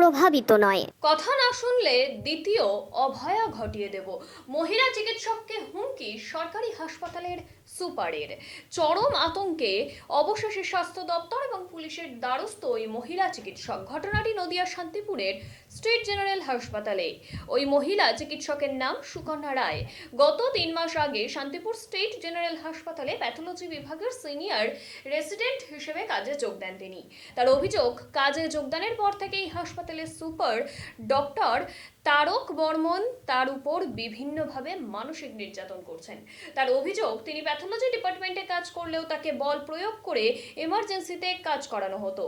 প্রভাবিত নয়। কথা না শুনলে দ্বিতীয় অভয়া ঘটিয়ে দেব। মহিলা চিকিৎসককে হুমকি সরকারি হাসপাতালের সুপারের। চরম আতঙ্কে অবশেষে স্বাস্থ্য দপ্তর এবং পুলিশের দ্বারস্থ ওই মহিলা চিকিৎসক। ঘটনাটি নদিয়া শান্তিপুরের স্টেট জেনারেল হাসপাতালে। ওই মহিলা চিকিৎসকের নাম সুকন্যা রায়। গত তিন মাস আগে শান্তিপুর স্টেট জেনারেল হাসপাতালে প্যাথোলজি বিভাগের সিনিয়র রেসিডেন্ট হিসেবে কাজে যোগ দেন তিনি। তার অভিযোগ, কাজে যোগদানের পর থেকেই হাসপাতালের সুপার ডক্টর তারক বর্মন তার উপর বিভিন্নভাবে মানসিক নির্যাতন করছেন। তার অভিযোগ, তিনি প্যাথোলজি ডিপার্টমেন্টে কাজ করলেও তাকে বল প্রয়োগ করে এমার্জেন্সিতে কাজ করানো হতো।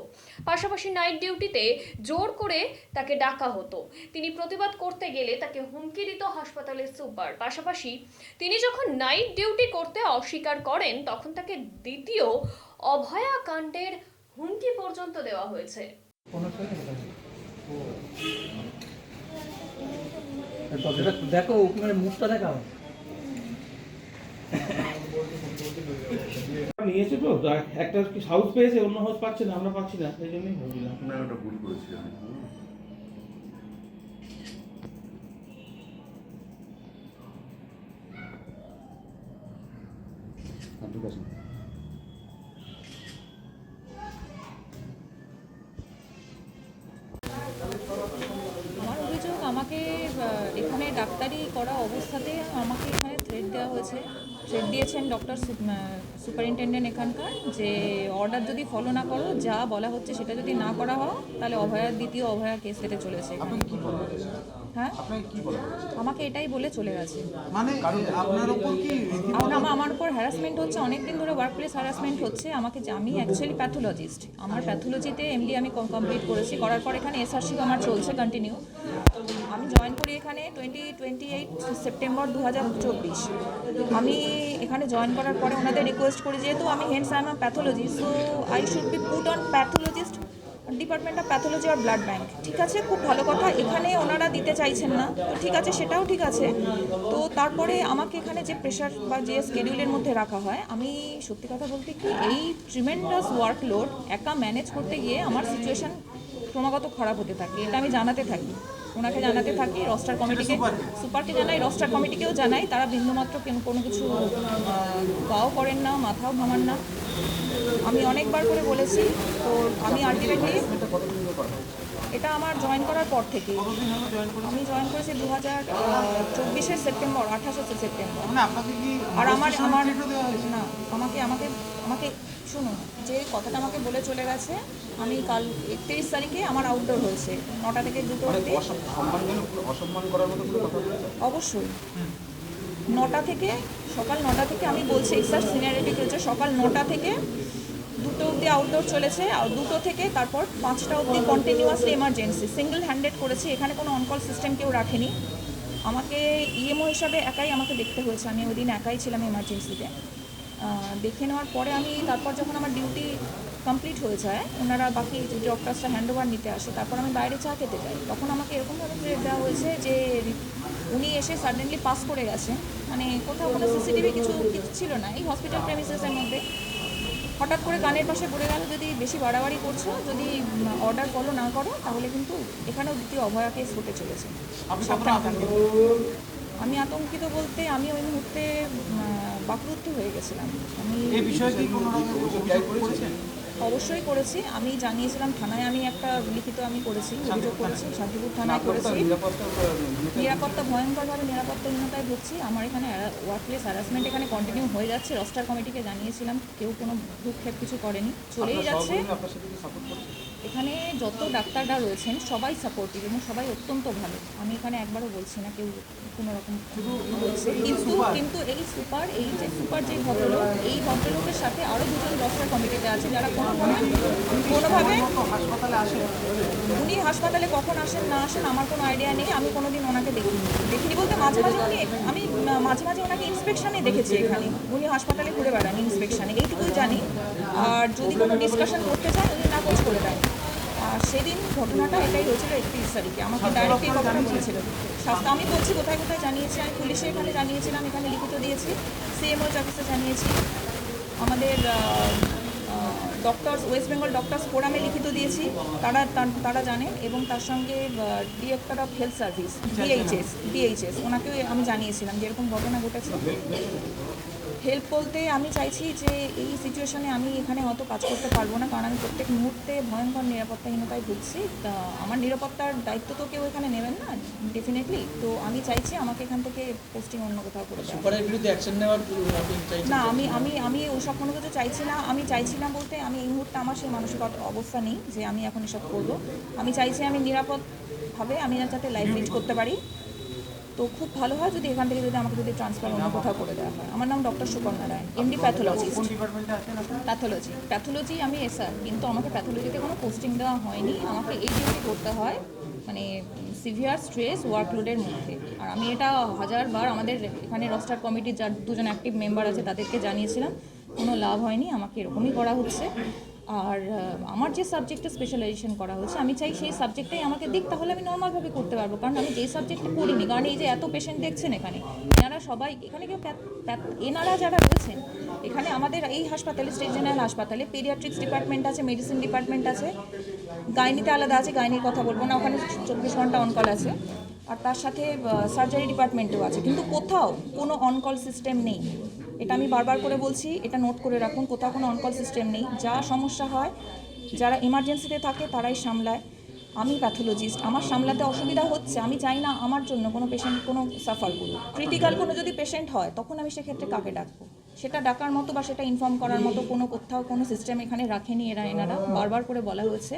পাশাপাশি নাইট ডিউটিতে জোর করে তাকে ডাকা হতো। তিনি প্রতিবাদ করতে গেলে তাকে হুমকি দিত হাসপাতালের সুপার। পাশাপাশি তিনি যখন নাইট ডিউটি করতে অস্বীকার করেন, তখন তাকে দ্বিতীয় অভয়া কাণ্ডের হুমকি পর্যন্ত দেওয়া হয়েছে। দেখো ওখানে মুখটা দেখাও। নিয়েছে তো তো একটা কি হাউস পেয়েছে অন্য হাউস পাচ্ছে না আমরা পাচ্ছি না সেই জন্যই ভাবছিলাম না। ওটা ভুল করেছি আমি। ঠিক আছে। অবস্থাতে আমাকে এখানে থ্রেড দেওয়া হয়েছে। থ্রেড দিয়েছেন ডক্টর সুপারিনটেন্ডেন্ট এখানকার যে অর্ডার যদি ফলো না করো, যা বলা হচ্ছে সেটা যদি না করা হয়, তাহলে অভয়ার দ্বিতীয় অভয়া কেস কেটে চলেছে হ্যাঁ? আমাকে এটাই বলে চলে গেছে। মানে আপনার উপর কি আমার আমার- উপর হ্যারাসমেন্ট হচ্ছে অনেক দিন ধরে ওয়ার্ক প্লেস হ্যারাসমেন্ট হচ্ছে। আমাকে যে- আমি অ্যাকচুয়ালি প্যাথোলজিস্ট আমার প্যাথোলজিতে এমডি আমি কমপ্লিট করেছি। করার পর এখানে এসআরসি আমার চলছে কন্টিনিউ আমি জয়েন করি এখানে টোয়েন্টি টোয়েন্টি এইট সেপ্টেম্বর দু হাজার চব্বিশ। আমি এখানে জয়েন করার পরে ওনাদের রিকোয়েস্ট করি যেহেতু আমি hence I am pathologist so I should be put on pathologist department of pathology R blood bank ঠিক আছে? খুব ভালো কথা। এখানে ওনারা দিতে চাইছেন না। তো ঠিক আছে, সেটাও ঠিক আছে। তো তারপরে আমাকে এখানে যে প্রেশার বা যে স্কেডিউলের মধ্যে রাখা হয়, আমি সত্যি কথা বলতে কি, এই ট্রিমেন্ডাস ওয়ার্কলোড একা ম্যানেজ করতে গিয়ে আমার সিচুয়েশান ক্রমাগত খারাপ হতে থাকে। এটা আমি জানাতে থাকি। ওনাকে জানাতে থাকি রস্টার কমিটিকে। সুপারকে জানাই রস্টার কমিটিকেও জানাই। তারা বিন্দুমাত্র কেন- কিছু গাও করেন না মাথাও ভাঙান না। আমি অনেকবার করে বলেছি তো আমি আলটিমেটলি এটা আমার জয়েন করার পর থেকে আমি জয়েন করেছি দু হাজার চব্বিশে সেপ্টেম্বর আঠাশে সেপ্টেম্বর। মানে আর আমার আমার দেওয়া হয়েছে? না আমাকে আমাকে আমাকে শুনুন যে কথাটা আমাকে বলে চলে গেছে আমি কাল একত্রিশ তারিখে আমার আউটডোর হয়েছে নটা থেকে দুটো মানে অবধি। অসম্মান করার মতো কোনো কথা বলেছে? অবশ্যই। নটা থেকে সকাল নটা থেকে আমি বলছি স্যার সিনিয়রিটি হচ্ছে? সকাল নটা থেকে দুটো অবধি আউটডোর চলেছে আর দুটো থেকে তারপর পাঁচটা অবধি কন্টিনিউয়াসলি এমার্জেন্সি সিঙ্গেল হ্যান্ডেড করেছি। এখানে কোনো অনকল সিস্টেম কেউ রাখেনি। আমাকে ইএমও হিসাবে একাই আমাকে দেখতে হয়েছে। আমি ওই দিন একাই ছিলাম এমার্জেন্সিতে দেখে নেওয়ার পরে আমি তারপর যখন আমার ডিউটি কমপ্লিট হয়ে যায়, ওনারা বাকি ডক্টরসটা হ্যান্ড ওভার নিতে আসে, তারপর আমি বাইরে চা খেতে যাই। তখন আমাকে এরকমভাবে থ্রেট দেওয়া হয়েছে যে, উনি এসে সাডেনলি পাস করে গেছেন। মানে কোথাও কোনো সিসিটিভি কিছু কিছু ছিল না। এই হসপিটাল প্রেমিসেসের মধ্যে। হঠাৎ করে গানের পাশে পড়ে গেল যদি বেশি বাড়াবাড়ি করছ যদি অর্ডার ফলো না করো তাহলে কিন্তু এখানেও দ্বিতীয় অভয়া কেস হতে চলেছে। আমি আতঙ্কিত বলতে আমি ওই মুহূর্তে বাকরুদ্ধ হয়ে গেছিলাম। আমি অবশ্যই করেছি। আমি জানিয়েছিলাম থানায় আমি একটা লিখিত আমি করেছি অভিযোগ করেছি শান্তিপুর থানায় করেছি। নিরাপত্তা ভয়ঙ্করভাবে নিরাপত্তাহীনতায় ভুগছি। আমার এখানে ওয়ার্ক প্লেস হ্যারাসমেন্ট এখানে কন্টিনিউ হয়ে যাচ্ছে। রস্টার কমিটিকে জানিয়েছিলাম কেউ কোনো ভূক্ষেপ কিছু করেনি। চলেই যাচ্ছে। এখানে যত ডাক্তাররা রয়েছেন সবাই সাপোর্টিভ এবং সবাই অত্যন্ত ভালো। আমি এখানে একবারও বলছি না কেউ কোনো রকম বলছে কিন্তু কিন্তু এই সুপার এই যে সুপার যে ভদ্রলোক এই ভদ্রলোকের সাথে আরও দুজন ডক্টর কমিটিতে আছে যারা কোনোভাবে কোনোভাবে হাসপাতালে আসেন উনি হাসপাতালে কখন আসেন না আসেন আমার কোনো আইডিয়া নেই। আমি কোনোদিন ওনাকে দেখিনি। দেখিনি বলতে মাঝে মাঝে উনি আমি মাঝে মাঝে ওনাকে ইন্সপেকশনে দেখেছি এখানে। উনি হাসপাতালে ঘুরে বেড়ান ইন্সপেকশনে এইটুকুই জানি। আর যদি কোনো ডিসকাশন করতে চান উনি নাকচ করে দেন। আর সেদিন ঘটনাটা এটাই হয়েছিল একত্রিশ তারিখে। আমাকে ডাইরেক্টলি কথাটা বলেছিল। স্বাস্থ্য আমি বলছি কোথায় কোথায় জানিয়েছি? আমি পুলিশে এখানে জানিয়েছিলাম এখানে লিখিত দিয়েছি। সিএমও অফিসে জানিয়েছি। আমাদের ডক্টরস ওয়েস্ট বেঙ্গল ডক্টরস ফোরামে লিখিত দিয়েছি। তারা তার- তারা জানে এবং তার সঙ্গে director of health service DHS DHS ওনাকেও আমি জানিয়েছিলাম যেরকম ঘটনা ঘটেছে। হেল্প বলতে আমি চাইছি যে এই সিচুয়েশনে আমি এখানে অত কাজ করতে পারব না কারণ আমি প্রত্যেক মুহূর্তে ভয়ঙ্কর নিরাপত্তাহীনতায় ভুগছি। তা আমার নিরাপত্তার দায়িত্ব তো কেউ এখানে নেবেন না ডেফিনেটলি তো আমি চাইছি আমাকে এখান থেকে পোস্টিং অন্য কোথাও করে দেওয়া। সুপারের বিরুদ্ধে অ্যাকশন নেওয়ার না আমি আমি আমি ওসব কোনো কিছু চাইছি না। আমি চাইছি না বলতে আমি এই মুহূর্তে আমার সেই মানসিক অবস্থা নেই যে আমি এখন এসব করব। আমি চাইছি আমি নিরাপদভাবে আমি যাতে লাইফ লিড করতে পারি। তো খুব ভালো হয় যদি এখান থেকে যদি আমাকে যদি ট্রান্সফার অন্য কোথাও করে দেওয়া হয়। আমার নাম doctor Sukanya Roy MD pathologist ডিপার্টমেন্টে প্যাথোলজি প্যাথোলজি আমি এসআর কিন্তু আমাকে প্যাথোলজিতে কোনো পোস্টিং দেওয়া হয়নি। আমাকে এই ডিউটি করতে হয় মানে সিভিয়ার স্ট্রেস ওয়ার্কলোডের মধ্যে। আর আমি এটা হাজারবার আমাদের এখানে রস্টার কমিটির যার দুজন অ্যাক্টিভ মেম্বার আছে তাদেরকে জানিয়েছিলাম। কোনো লাভ হয়নি আমাকে এরকমই করা হচ্ছে। আর আমার যে সাবজেক্টে স্পেশালাইজেশন করা হচ্ছে আমি চাই সেই সাবজেক্টেই আমাকে দিক, তাহলে আমি নর্মালভাবে করতে পারব। কারণ আমি যেই সাবজেক্টে পড়িনি, কারণ এই যে এত পেশেন্ট দেখছেন এখানে, এনারা সবাই, এখানে কেউ এনারা যারা রয়েছেন, এখানে আমাদের এই হাসপাতালে স্টেট জেনারেল হাসপাতালে পেডিয়াট্রিক্স ডিপার্টমেন্ট আছে মেডিসিন ডিপার্টমেন্ট আছে, গাইনিতে আলাদা আছে, গাইনির কথা বলব না, ওখানে চব্বিশ ঘণ্টা অনকল আছে, আর তার সাথে সার্জারি ডিপার্টমেন্টও আছে। কিন্তু কোথাও কোনো অনকল সিস্টেম নেই। এটা আমি বারবার করে বলছি, এটা নোট করে রাখুন, কোথাও কোনো অনকল সিস্টেম নেই। যা সমস্যা হয়, যারা এমার্জেন্সিতে থাকে, তারাই সামলায়। আমি প্যাথোলজিস্ট আমার সামলাতে অসুবিধা হচ্ছে, আমি চাই না আমার জন্য কোনো পেশেন্ট কোনো সাফার করুক। ক্রিটিক্যাল কোনো যদি পেশেন্ট হয়, তখন আমি সেক্ষেত্রে কাকে ডাকবো? সেটা ডাকার মতো বা সেটা ইনফর্ম করার মতো কোনো কোথাও কোনো সিস্টেম এখানে রাখেনি এরা, এনারা, বারবার করে বলা হয়েছে।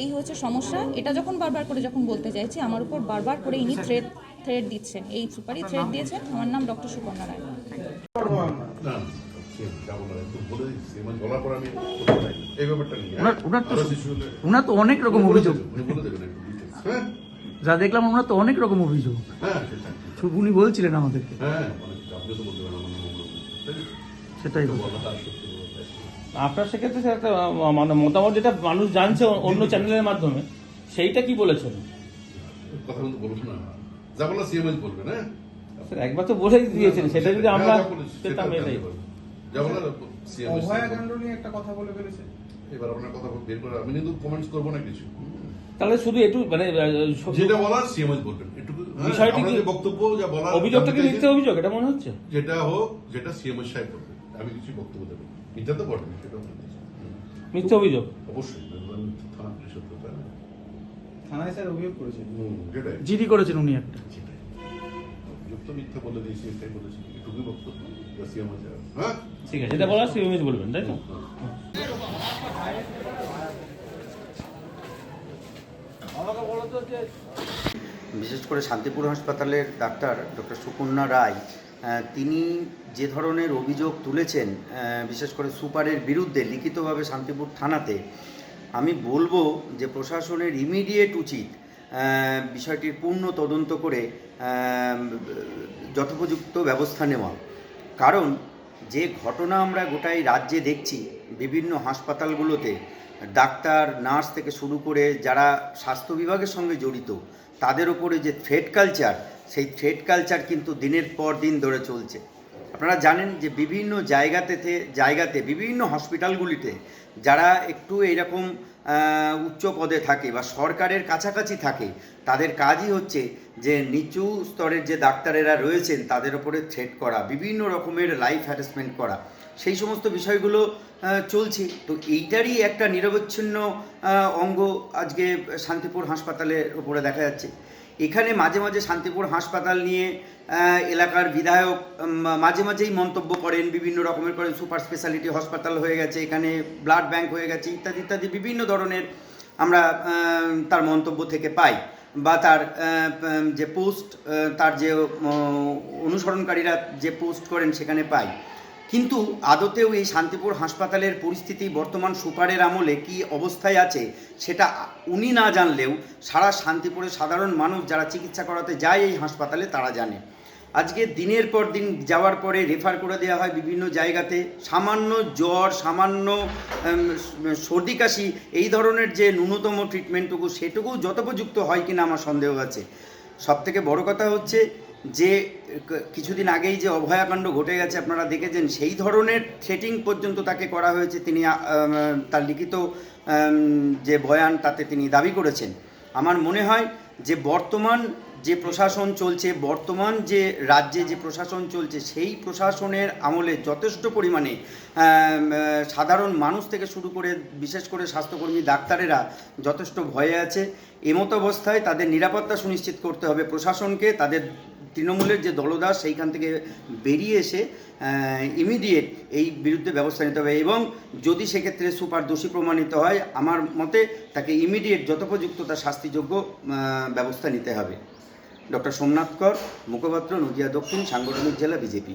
এই হচ্ছে সমস্যা। এটা যখন বারবার করে যখন বলতে চাইছি, আমার উপর বারবার করে ইনি থ্রেড থ্রেড দিচ্ছেন এই সুপারি থ্রেড দিয়েছেন আমার নাম ডক্টর সুকন্যা রায়। মানে নিয়ে, ওনার- তো- অনেক রকম অভিযোগ। হ্যাঁ? যা দেখলাম ওনার তো অনেক রকম অভিযোগ। হ্যাঁ, উনি বলছিলেন আমাদেরকে। হ্যাঁ? সেটাই। আপনার সেক্ষেত্রে মানে মতামত যেটা মানুষ জানছে অন্য চ্যানেলের মাধ্যমে সেইটা কি বলেছেন? কথা কিন্তু না। যা বলা বলবেন, হ্যাঁ? স্যার একবার তো বলেই দিয়েছেন সেটা যদি আমরা হ্যাঁ, সেটা পেতাম এটাই। যা বলা CMS অভয়াকাণ্ড নিয়ে একটা কথা বলে ফেলেছে। এবার আপনার কথা বের করে আমি কিন্তু কমেন্টস করব না কিছু। তাহলে শুধু একটু মানে যেটা বলার সিএমএস বলবেন। এটুকু হ্যাঁ, বিষয়টি কি- বক্তব্য যা বলার অভিযোগটা কি মিথ্যে চাইছেন, অভিযোগ এটা মনে হচ্ছে? যেটা হোক যেটা সিএমএস সাহেব করবেন আমি কিছু বক্তব্য দেবো। মিথ্যা তো বটেন সেটা চাই। অভিযোগ? অবশ্যই থানা পুলিশের তো তাই না? থানায় স্যার অভিযোগ করেছেন? যেটাই জিডি করেছেন উনি একটা। সেটাই। অভিযোগ তো মিথ্যা বলে দিয়েছি এটাই বলেছি। এটুকুই বক্তব্য। সিএমএস হ্যাঁ? ঠিক আছে যেটা বলার সিএমএস বলবেন তাই তো? বিশেষ করে শান্তিপুর হাসপাতালের ডাক্তার ডক্টর সুকন্যা রায় তিনি যে ধরনের অভিযোগ তুলেছেন বিশেষ করে সুপারের বিরুদ্ধে লিখিতভাবে শান্তিপুর থানাতে আমি বলব যে প্রশাসনের ইমিডিয়েট উচিত বিষয়টির পূর্ণ তদন্ত করে যথোপযুক্ত ব্যবস্থা নেওয়া। কারণ যে ঘটনা আমরা গোটাই রাজ্যে দেখছি, বিভিন্ন হাসপাতালগুলোতে, ডাক্তার, নার্স থেকে শুরু করে যারা স্বাস্থ্য বিভাগের সঙ্গে জড়িত, তাদের উপরে যে থ্রেড কালচার সেই থ্রেড কালচার কিন্তু দিনের পর দিন ধরে চলছে। আপনারা জানেন যে বিভিন্ন জায়গাতে জায়গাতে বিভিন্ন হসপিটালগুলিতে যারা একটু এরকম আহ, উচ্চ পদে থাকে বা সরকারের কাছাকাছি থাকে তাদের কাজই হচ্ছে যে নিচু স্তরের যে ডাক্তারেরা রয়েছেন তাদের ওপরে থ্রেট করা বিভিন্ন রকমের লাইফ হ্যারাসমেন্ট করা। সেই সমস্ত বিষয়গুলো চলছে। তো এইটারই একটা নিরবচ্ছিন্ন অঙ্গ আজকে শান্তিপুর হাসপাতালের ওপরে দেখা যাচ্ছে। এখানে মাঝে মাঝে শান্তিপুর হাসপাতাল নিয়ে এলাকার বিধায়ক মাঝে মাঝেই মন্তব্য করেন, বিভিন্ন রকমের করেন, সুপার স্পেশালিটি হাসপাতাল হয়ে গেছে, এখানে ব্লাড ব্যাংক হয়ে গেছে, ইত্যাদি ইত্যাদি, বিভিন্ন ধরনের আমরা তার মন্তব্য থেকে পাই বা তার যে পোস্ট তার যে অনুসরণকারীরা যে পোস্ট করেন সেখানে পাই। কিন্তু আদতেও এই শান্তিপুর হাসপাতালের পরিস্থিতি বর্তমান সুপারের আমলে কি অবস্থায় আছে, সেটা উনি না জানলেও সারা শান্তিপুরের সাধারণ মানুষ যারা চিকিৎসা করাতে যায় এই হাসপাতালে তারা জানে। আজকে দিনের পর দিন যাওয়ার পরে রেফার করে দেওয়া হয় বিভিন্ন জায়গাতে, সামান্য জ্বর, সামান্য সর্দি কাশি, এই ধরনের যে ন্যূনতম ট্রিটমেন্টটুকু সেটুকু যথোপযুক্ত হয় কিনা আমার সন্দেহ আছে। সব থেকে বড় কথা হচ্ছে যে কিছুদিন আগেই যে অভয়াকাণ্ড ঘটে গেছে, আপনারা দেখেছেন, সেই ধরনের থ্রেটিং পর্যন্ত তাকে করা হয়েছে। তিনি তার লিখিত যে বয়ান তাতে তিনি দাবি করেছেন। আমার মনে হয় যে বর্তমান যে প্রশাসন চলছে, বর্তমান যে রাজ্যে যে প্রশাসন চলছে, সেই প্রশাসনের আমলে যথেষ্ট পরিমাণে সাধারণ মানুষ থেকে শুরু করে, বিশেষ করে স্বাস্থ্যকর্মী, ডাক্তারেরা যথেষ্ট ভয়ে আছে। এমতো অবস্থায় তাদের নিরাপত্তা সুনিশ্চিত করতে হবে প্রশাসনকে, তাদের তৃণমূলের যে দলদাস সেইখান থেকে বেরিয়ে এসে ইমিডিয়েট এই বিরুদ্ধে ব্যবস্থা নিতে হবে। এবং যদি সেক্ষেত্রে সুপার দোষী প্রমাণিত হয়, আমার মতে তাকে ইমিডিয়েট যথোপযুক্ত তার শাস্তিযোগ্য ব্যবস্থা নিতে হবে। ডক্টর সোমনাথ কর, মুখপাত্র নদিয়া দক্ষিণ, সাংগঠনিক জেলা বিজেপি।